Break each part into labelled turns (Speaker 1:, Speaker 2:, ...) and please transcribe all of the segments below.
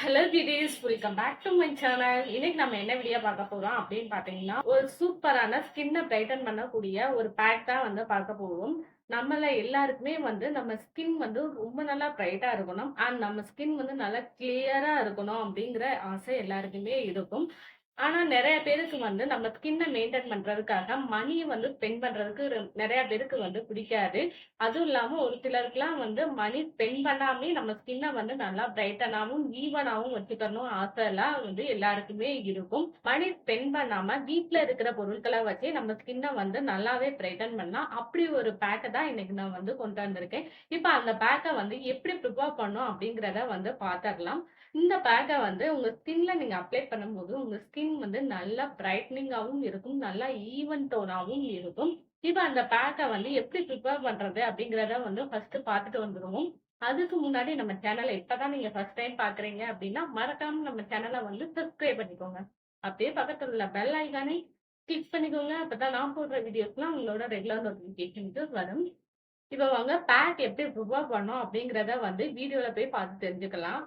Speaker 1: Hello திடீஸ் welcome back to my channel இன்னைக்கு நம்ம என்ன வீடியோ பார்க்க போறோம் அப்படின்னு பாத்தீங்கன்னா ஒரு சூப்பரான ஸ்கின்னை பிரைட்டன் பண்ணக்கூடிய ஒரு பேக் தான் வந்து பார்க்க போவோம் நம்மள எல்லாருக்குமே வந்து நம்ம ஸ்கின் வந்து ரொம்ப நல்லா பிரைட்டா இருக்கணும். அண்ட் நம்ம ஸ்கின் வந்து நல்லா கிளியரா இருக்கணும் அப்படிங்கிற ஆசை எல்லாருக்குமே இருக்கும். ஆனா நிறைய பேருக்கு வந்து நம்ம ஸ்கின்னை மெயின்டைன் பண்றதுக்காக மணியை வந்து ஸ்பெண்ட் பண்றதுக்கு ஒரு- நிறைய பேருக்கு வந்து பிடிக்காது. அதுவும் இல்லாம ஒரு சிலருக்குலாம் வந்து மணி ஸ்பெண்ட் பண்ணாமே நம்ம ஸ்கின்னை வந்து நல்லா பிரைட்டனாவும் ஈவனாவும் வச்சுக்கணும் ஆசை எல்லாம் வந்து எல்லாருக்குமே இருக்கும். மணி ஸ்பெண்ட் பண்ணாம வீட்ல இருக்கிற பொருட்களை வச்சு நம்ம ஸ்கின்னை வந்து நல்லாவே பிரைட்டன் பண்ணலாம் அப்படி ஒரு பேக்கை தான் இன்னைக்கு நான் வந்து கொண்டு வந்திருக்கேன். இப்போ அந்த பேக்கை வந்து எப்படி ப்ரிப்பேர் பண்ணும் அப்படிங்கிறத வந்து பார்த்துடலாம் இந்த பேக்கை வந்து உங்க ஸ்கின்ல நீங்க அப்ளை பண்ணும்போது உங்க ஸ்கின் வந்து நல்லா பிரைட்னிங்காவும் இருக்கும் நல்லா ஈவன் டோனாகவும் இருக்கும். இப்போ அந்த பேக்கை வந்து எப்படி ப்ரிப்பேர் பண்றது அப்படிங்கிறத வந்து ஃபர்ஸ்ட் பார்த்துட்டு வந்துடுவோம் அதுக்கு முன்னாடி நம்ம சேனலை இப்பதான் நீங்க ஃபர்ஸ்ட் டைம் பாக்குறீங்க அப்படின்னா மறக்காம நம்ம சேனலை வந்து சப்ஸ்கிரைப் பண்ணிக்கோங்க. அப்படியே பக்கத்துல உள்ள பெல் ஐக்கானை கிளிக் பண்ணிக்கோங்க. அப்பதான் நான் போடுற வீடியோஸ்லாம் உங்களோட ரெகுலர் நோட்டிபிகேஷனுக்கு வரும். இப்போ வாங்க பேக் எப்படி ப்ரிப்பேர் பண்ணோம் அப்படிங்கிறத வந்து வீடியோல போய் பார்த்து தெரிஞ்சுக்கலாம்.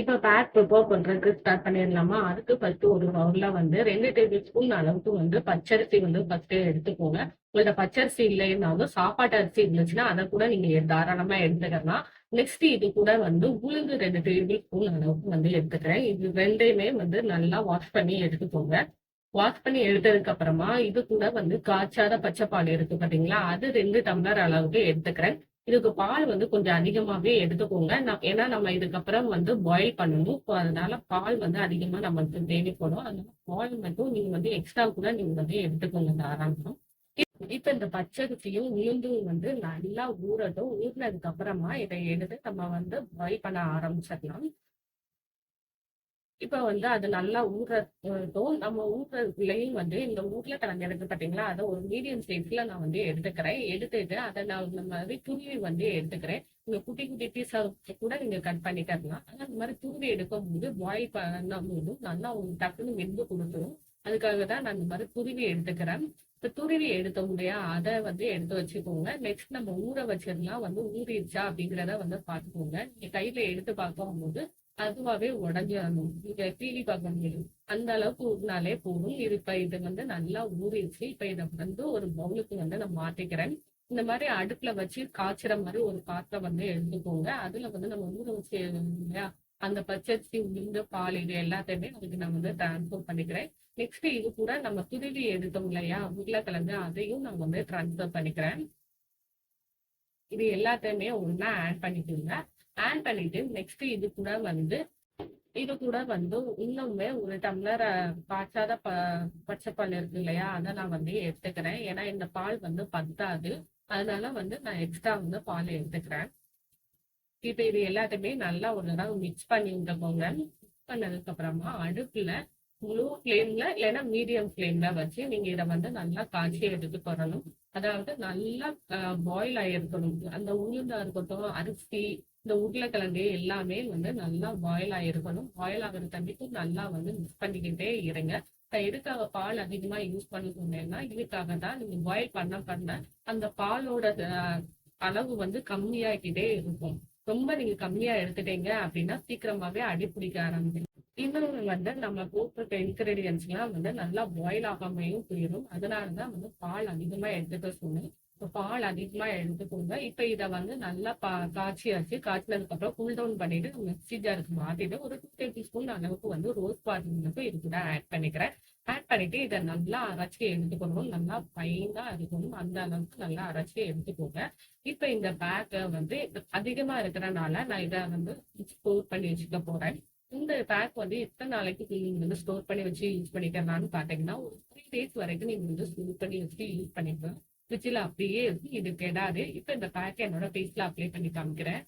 Speaker 1: இப்போ பேக் ப்ரிப்பேர் பண்றதுக்கு ஸ்டார்ட் பண்ணிடலாமா? அதுக்கு ஃபர்ஸ்ட் ஒரு பவுல்ல வந்து ரெண்டு டேபிள் ஸ்பூன் அளவுக்கு வந்து பச்சரிசி வந்து ஃபர்ஸ்ட் எடுத்துக்கோங்க. உங்கள்ட்ட பச்சரிசி இல்லைன்னாலும் சாப்பாட்டு அரிசி இருந்துச்சுன்னா அதை கூட நீங்க தாராளமா எடுத்துக்கலாம். நெக்ஸ்ட் இது கூட வந்து உளுந்து ரெண்டு டேபிள் ஸ்பூன் அளவுக்கு வந்து எடுத்துக்கிறேன். இது ரெண்டையுமே வந்து நல்லா வாஷ் பண்ணி எடுத்துக்கோங்க. வாஷ் பண்ணி எடுத்ததுக்கு அப்புறமா இது கூட வந்து காய்ச்சாத பச்சைப்பால் இருக்கு பாத்தீங்களா? அது ரெண்டு டம்ளர் அளவுக்கு எடுத்துக்கிறேன். இதுக்கு பால் வந்து கொஞ்சம் அதிகமாவே எடுத்துக்கோங்க. ஏன்னா நம்ம இதுக்கப்புறம் வந்து பாயில் பண்ணணும். ஸோ அதனால பால் வந்து அதிகமா நமக்கு தேவைப்படும். அதனால பால் மட்டும் நீங்க வந்து எக்ஸ்ட்ரா கூட நீங்க வந்து எடுத்துக்கோங்க தாராளமா. இப்ப இந்த பச்சரிசியும் உளுந்தும் வந்து நல்லா ஊறட்டும். ஊறினதுக்கு அப்புறமா இதை எடுத்து நம்ம வந்து பாயில் பண்ண ஆரம்பிச்சிடலாம். இப்ப வந்து அது நல்லா ஊறட்டும். நம்ம ஊறுறதுலயும் வந்து இந்த உருளைக்கிழங்கு எடுத்து பாத்தீங்களா? அதை ஒரு மீடியம் சைஸ்ல நான் வந்து எடுத்துக்கிறேன். எடுத்துட்டு அதை நான் இந்த மாதிரி துருவி வந்து எடுத்துக்கிறேன். நீங்கள் குட்டி குட்டி பீஸா கூட நீங்க கட் பண்ணிக்கலாம் ஆனால் ஆனா இந்த மாதிரி துருவி எடுக்கும்போது பாயில் பண்ணும்போது நல்லா உங்களுக்கு டக்குன்னு வெந்து கொடுத்துரும். அதுக்காக தான் நான் இந்த மாதிரி துருவி எடுத்துக்கிறேன். இப்ப துருவி எடுத்த முடியா அதை வந்து எடுத்து வச்சுக்கோங்க. நெக்ஸ்ட் நம்ம ஊற வச்சதுலாம் வந்து ஊறிடுச்சா அப்படிங்கிறத வந்து பாத்துக்கோங்க நீங்க கையில எடுத்து பார்க்கும்போது அதுவாகவே உடஞ்சிடணும் நீங்க டிவி பார்க்க முடியும் அந்த அளவுக்கு ஊறினாலே போதும். இது இப்ப இது வந்து நல்லா ஊறிடுச்சு. இப்ப இதை வந்து ஒரு பவுலுக்கு வந்து நான் மாட்டிக்கிறேன் இந்த மாதிரி அடுப்புல வச்சு காய்ச்சுற மாதிரி ஒரு பாத்திரம் வந்து எடுத்துக்கோங்க. அதுல வந்து நம்ம ஊற வச்சு இல்லையா? அந்த பச்சரிசி உளுந்து பால் இது எல்லாத்தையுமே அதுக்கு நான் வந்து டிரான்ஸ்ஃபர் பண்ணிக்கிறேன். நெக்ஸ்ட் இது கூட நம்ம துருவி எடுத்தோம் இல்லையா? உருளைக்கிழங்கு அதையும் நான் வந்து டிரான்ஸ்ஃபர் பண்ணிக்கிறேன். இது எல்லாத்தையுமே ஒன்னா ஆட் பண்ணிக்கோங்க ஆட் பண்ணிட்டு நெக்ஸ்ட் இது கூட வந்து இது கூட வந்து இன்னுமே ஒரு டம்ளர் காய்ச்சாத ப பச்சை பால் இருக்கு இல்லையா? அதை நான் வந்து எடுத்துக்கிறேன். ஏன்னா இந்த பால் வந்து பத்தாது. அதனால வந்து நான் எக்ஸ்ட்ரா வந்து பால் எடுத்துக்கிறேன். இப்ப இது எல்லாத்தையுமே நல்லா ஒரு தடவை மிக்ஸ் பண்ணி விட்டுக்கோங்க. மிக்ஸ் பண்ணதுக்கு அப்புறமா அடுப்புல முழு ஃப்ளேம்ல இல்லைன்னா மீடியம் ஃப்ளேம்ல வச்சு நீங்க இதை வந்து நல்லா காய்ச்சி எடுத்து வரணும். அதாவது நல்லா பாயில் ஆயிருக்கணும். அந்த உளுந்தா இருக்கட்டும் அரிசி இந்த உருளைக்கிழங்கு எல்லாமே வந்து நல்லா பாயில் ஆயிருக்கணும். பாயில் ஆகிற தண்ணிக்கு நல்லா வந்து மிக்ஸ் பண்ணிக்கிட்டே இருங்க. எதுக்காக பால் அதிகமா யூஸ் பண்ண சொன்னேன்னா இதுக்காக தான் நீங்க பாயில் பண்ண பண்ண அந்த பாலோட அளவு வந்து கம்மியாகிட்டே இருக்கும். ரொம்ப நீங்க கம்மியா எடுத்துட்டீங்க அப்படின்னா சீக்கிரமாவே அடி பிடிக்க ஆரம்பிச்சிடும் இன்னொன்று வந்து நம்ம போட்டிருக்க இன்கிரீடியன்ஸ்லாம் வந்து நல்லா பாயில் ஆகாமையும் போயிடும் அதனாலதான் வந்து பால் அதிகமாக எடுத்துக்க சொன்னேன் இப்போ பால் அதிகமாக எடுத்துக்கோங்க. இப்போ இதை வந்து நல்லா பா காய்ச்சியாச்சு. காய்ச்சினதுக்கப்புறம் கூல் டவுன் பண்ணிட்டு மிக்சி ஜாருக்கு மாற்றிட்டு ஒரு டூ டேபிள் ஸ்பூன் அளவுக்கு வந்து ரோஸ் வாட்டர் மட்டும் இது கூட ஆட் பண்ணிக்கிறேன். ஆட் பண்ணிட்டு இதை நல்லா அரைச்சி எடுத்துக்கணும். நல்லா ஃபைனா இருக்கணும். அந்த அளவுக்கு நல்லா அரைச்சி எடுத்துக்கோங்க. இப்போ இந்த பேக்கை வந்து அதிகமாக இருக்கிறனால நான் இதை வந்து ஸ்டோர் பண்ணி வச்சுக்க போறேன். இந்த பேக் வந்து எத்தனை நாளைக்கு நீங்க வந்து ஸ்டோர் பண்ணி வச்சு யூஸ் பண்ணிக்கலாம்னு பாத்தீங்கன்னா ஒரு த்ரீ டேஸ் வரைக்கும் நீங்க வந்து ஸ்டோர் பண்ணி வச்சு யூஸ் பண்ணிக்கலாம் ஃப்ரிட்ஜில் அப்படியே இருக்கு இது கெடாது இப்ப இந்த பேக் என்னோட ஃபேஸ்ல அப்ளை பண்ணி காமிக்கிறேன்.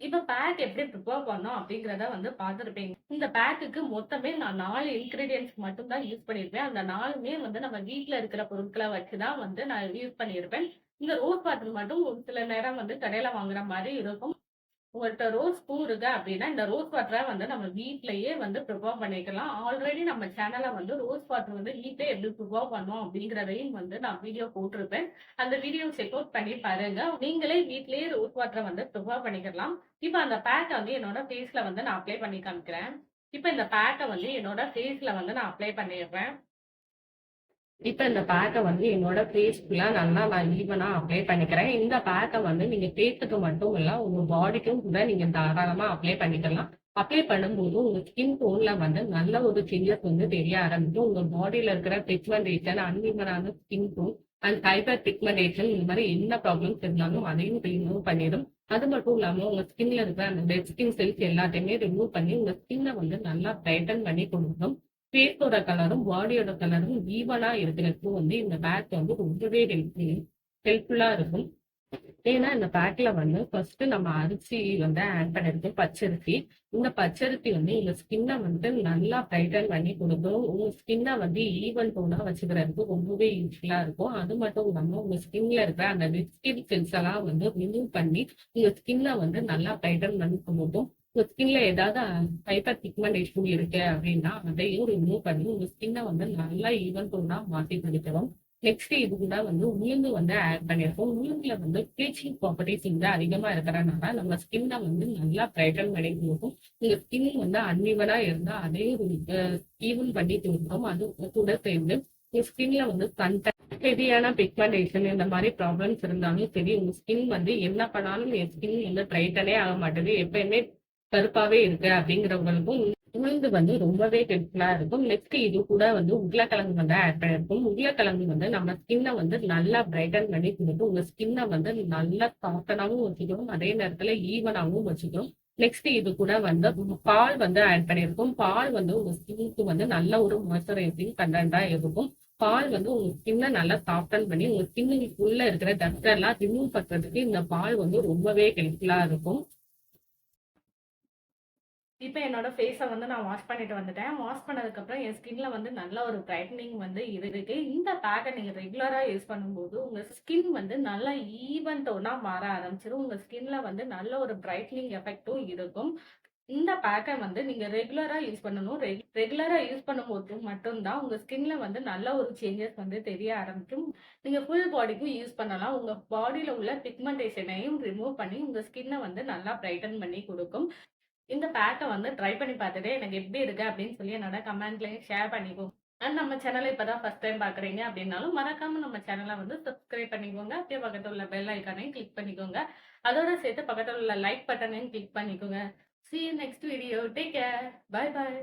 Speaker 1: இப்ப பேக் எப்படி ப்ரிப்பேர் பண்ணோம் அப்படிங்கறத வந்து பார்த்துருப்பீங்க. இந்த பேக்குக்கு மொத்தமே நான் நாலு இன்கிரீடியன்ஸ் மட்டும் தான் யூஸ் பண்ணியிருப்பேன் அந்த நாலுமே வந்து நம்ம வீட்ல இருக்கிற பொருட்களை வச்சுதான் வந்து நான் யூஸ் பண்ணியிருப்பேன் இந்த ரோஸ் வாட்டர் மட்டும் ஒரு சில நேரம் வந்து கடையில வாங்குற மாதிரி இருக்கும். உங்கள்கிட்ட ரோஸ் பூ இருக்கு அப்படின்னா, இந்த ரோஸ் வாட்டரை வந்து நம்ம வீட்லயே வந்து ப்ரிப்பேர் பண்ணிக்கலாம். ஆல்ரெடி நம்ம சேனல்ல வந்து ரோஸ் வாட்டர் வந்து வீட்டே எப்படி ப்ரிப்பேர் பண்ணோம் அப்படிங்கிறதையும் வந்து நான் வீடியோ போட்டிருப்பேன். அந்த வீடியோ செக் அவுட் பண்ணி பாருங்க. நீங்களே வீட்லயே ரோஸ் வாட்டரை வந்து ப்ரிப்பேர் பண்ணிக்கலாம். இப்ப அந்த பேக்கை வந்து என்னோட ஃபேஸ்ல வந்து நான் அப்ளை பண்ணி காமிக்கிறேன். இப்ப இந்த பேக்கை வந்து என்னோட ஃபேஸ்ல வந்து நான் அப்ளை பண்ணிடுறேன். இப்ப இந்த பேக்கை வந்து என்னோட ஃபேஸ் ஃபுல்லாக நல்லா நான் ஈவனா அப்ளை பண்ணிக்கிறேன். இந்த பேக்கை வந்து நீங்க ஃபேஸுக்கு மட்டும் இல்ல, உங்க பாடிக்கும் கூட நீங்க தாராளமா அப்ளை பண்ணிக்கலாம். அப்ளை பண்ணும்போது உங்க ஸ்கின் டோன்ல வந்து நல்ல ஒரு சேஞ்சஸ் வந்து தெரிய ஆரம்பிக்கும். உங்க பாடியில இருக்கிற pigmentation, அன்இவனான skin tone and hyper pigmentation இந்த மாதிரி என்ன ப்ராப்ளம்ஸ் இருந்தாலும் அதையும் ரிமூவ் பண்ணிடும். அது மட்டும் இல்லாம உங்க ஸ்கின்ல இருக்கிற அந்த டெட் ஸ்கின் செல்ஸ் எல்லாத்தையுமே ரிமூவ் பண்ணி உங்க ஸ்கின்னை வந்து நல்லா பிரைட்டன் பண்ணி கொடுக்கும். ஃபேஸோட கலரும், பாடியோட கலரும் ஈவனா இருக்கிறதுக்கு வந்து இந்த பேக் வந்து ரொம்பவே ஹெல்ப்ஃபுல் ஹெல்ப்ஃபுல்லா இருக்கும். ஏன்னா இந்த பேக்ல வந்து ஃபர்ஸ்ட் நம்ம அரிசி வந்து ஆட் பண்ணிருக்கோம் பச்சரிசி. இந்த பச்சரிசி வந்து இந்த ஸ்கின்ன வந்து நல்லா பிரைட்டன் பண்ணி கொடுக்கும். உங்க ஸ்கின்ன வந்து ஈவன் டோனா வச்சுக்கிறதுக்கு ரொம்பவே யூஸ்ஃபுல்லா இருக்கும். அது மட்டும் இல்லாம உங்க ஸ்கின்ல இருக்கிற அந்த டெட் ஸ்கின் செல்ஸ் எல்லாம் வந்து ரிமூவ் பண்ணி உங்க ஸ்கின்ன வந்து நல்லா பிரைட்டன் பண்ணி கொடுக்கும். உங்க ஸ்கின்ல ஏதாவது ஹைப்பர் பிக்மெண்டேஷன் இருக்கு அப்படின்னா, அதையும் ரிமூவ் பண்ணி உங்க ஸ்கின்னை வந்து நல்லா ஈவன் டோனா மாத்தி கொடுத்துரும். நெக்ஸ்ட் இது கூட வந்து உளுந்து வந்து ஆட் பண்ணியிருக்கோம். உளுந்துல வந்து ப்ளீச்சிங் ப்ராப்பர்ட்டீஸ் வந்து அதிகமா இருக்கிறனால நம்ம ஸ்கின்னை வந்து நல்லா பிரைட்டன் பண்ணி கொடுக்கும். உங்க ஸ்கின் வந்து அன்இவனா இருந்தா அதையும் ஈவன் பண்ணி கொடுக்கும். அது கூட சேர்ந்து உங்க ஸ்கின்ல வந்து சன்டன் ஹெவியான பிக்மெண்டேஷன் இந்த மாதிரி ப்ராப்ளம்ஸ் இருந்தாலும் சரி, உங்க ஸ்கின் வந்து என்ன பண்ணாலும் என் ஸ்கின் வந்து பிரைட்டனே ஆக மாட்டேது. எப்பயுமே கருப்பாவே இருக்கு அப்படிங்கிறவங்களுக்கும் உளுந்து வந்து ரொம்பவே ஹெல்ப்ஃபுல்லா இருக்கும். நெக்ஸ்ட் இது கூட வந்து உருளைக்கிழங்கு வந்து ஆட் பண்ணிருக்கும் உருளைக்கிழங்கு வந்து நம்ம ஸ்கின்ன வந்து நல்லா பிரைட்டன் பண்ணி கொடுக்கும். உங்க ஸ்கின்ன வந்து நல்லா காட்டனாவும் வச்சுக்கணும் அதே நேரத்துல ஈவனாவும் வச்சுக்கணும் நெக்ஸ்ட் இது கூட வந்து பால் வந்து ஆட் பண்ணியிருக்கும் பால் வந்து உங்க ஸ்கின்னுக்கு வந்து நல்ல ஒரு மாய்ஸ்சரைசிங் கன்டென்ட்டா இருக்கும். பால் வந்து உங்க ஸ்கின்ன நல்லா சாஃப்டன் பண்ணி உங்க ஸ்கின்னுக்குள்ள இருக்கிற டஸ்ட் எல்லாம் ரிமூவ் பண்றதுக்கு இந்த பால் வந்து ரொம்பவே ஹெல்ப்ஃபுல்லா இருக்கும். இப்போ என்னோட ஃபேஸை வந்து நான் வாஷ் பண்ணிட்டு வந்துட்டேன். வாஷ் பண்ணதுக்கப்புறம் என் ஸ்கின்ல வந்து நல்ல ஒரு பிரைட்னிங் வந்து இருக்கு. இந்த பேக்கை நீங்கள் ரெகுலராக யூஸ் பண்ணும்போது, உங்கள் ஸ்கின் வந்து நல்லா ஈவன் டோனாக மாற ஆரம்பிச்சிடும் உங்கள் ஸ்கின்ல வந்து நல்ல ஒரு பிரைட்னிங் எஃபெக்ட்டும் இருக்கும். இந்த பேக்கை வந்து நீங்கள் ரெகுலராக யூஸ் பண்ணணும். ரெகு ரெகுலராக யூஸ் பண்ணும்போது மட்டும்தான் உங்கள் ஸ்கின்ல வந்து நல்ல ஒரு சேஞ்சஸ் வந்து தெரிய ஆரம்பிக்கும். நீங்கள் ஃபுல் பாடிக்கும் யூஸ் பண்ணலாம். உங்கள் பாடியில் உள்ள பிக்மெண்டேஷனையும் ரிமூவ் பண்ணி உங்கள் ஸ்கின்னை வந்து நல்லா பிரைட்டன் பண்ணி கொடுக்கும். இந்த பேக்கை வந்து ட்ரை பண்ணி பார்த்துட்டு எனக்கு எப்படி இருக்கு அப்படின்னு சொல்லி என்னோட கமெண்ட்லேயும் ஷேர் பண்ணிக்கோங்க. அண்ட் நம்ம சேனலை இப்போ தான் ஃபர்ஸ்ட் டைம் பார்க்குறீங்க அப்படின்னாலும் மறக்காம நம்ம சேனலை வந்து சப்ஸ்கிரைப் பண்ணிக்கோங்க. அப்படியே பக்கத்தில் உள்ள பெல் ஐக்கானையும் கிளிக் பண்ணிக்கோங்க. அதோட சேர்த்து பக்கத்தில் உள்ள லைக் பட்டனையும் கிளிக் பண்ணிக்கோங்க. See next video take care bye bye.